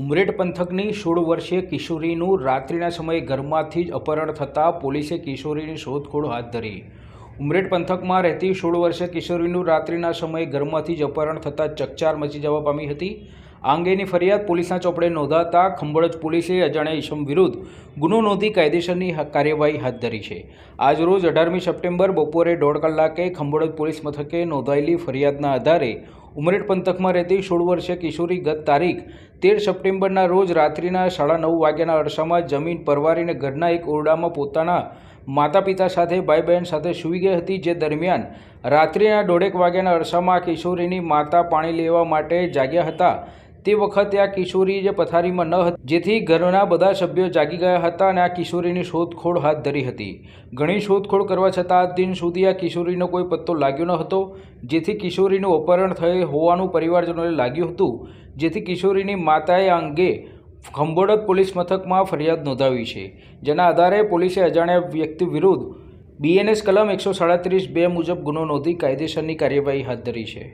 ઉમરેઠ પંથકની સોળ વર્ષીય કિશોરીનું રાત્રિના સમયે ઘરમાંથી જ અપહરણ થતાં પોલીસે કિશોરીની શોધખોળ હાથ ધરી. ઉમરેઠ પંથકમાં રહેતી સોળ વર્ષીય કિશોરીનું રાત્રિના સમયે ઘરમાંથી જ અપહરણ થતાં ચકચાર મચી જવા પામી હતી. આ અંગેની ફરિયાદ પોલીસના ચોપડે નોંધાતા ખંભળજ પોલીસે અજાણ્યા ઈસમ વિરુદ્ધ ગુનો નોંધી કાયદેસરની કાર્યવાહી હાથ ધરી છે. આજરોજ અઢારમી સપ્ટેમ્બર બપોરે દોઢ કલાકે ખંભળજ પોલીસ મથકે નોંધાયેલી ફરિયાદના આધારે ઉમરેઠ પંથકમાં રહેતી સોળ વર્ષીય કિશોરી ગત તારીખ તેર સપ્ટેમ્બરના રોજ રાત્રિના સાડા નવ વાગ્યાના અરસામાં જમીન પરવારીને ઘરના એક ઓરડામાં પોતાના માતા પિતા સાથે ભાઈ બહેન સાથે સૂઈ ગઈ હતી, જે દરમિયાન રાત્રિના દોઢેક વાગ્યાના અરસામાં કિશોરીની માતા પાણી લેવા માટે જાગ્યા હતા. તે વખતે આ કિશોરી જે પથારીમાં ન હતી. જેથી ઘરના બધા સભ્યો જાગી ગયા હતા અને આ કિશોરીની શોધખોળ હાથ ધરી હતી. ઘણી શોધખોળ કરવા છતાં આ દિન સુધી આ કિશોરીનો કોઈ પત્તો લાગ્યો ન હતો. જેથી કિશોરીનું અપહરણ થયેલ હોવાનું પરિવારજનોને લાગ્યું હતું. જેથી કિશોરીની માતાએ આ અંગે ખંભોડત પોલીસ મથકમાં ફરિયાદ નોંધાવી છે. જેના આધારે પોલીસે અજાણ્યા વ્યક્તિ વિરુદ્ધ બીએનએસ કલમ એકસો સાડત્રીસ બે મુજબ ગુનો નોંધી કાયદેસરની કાર્યવાહી હાથ ધરી છે.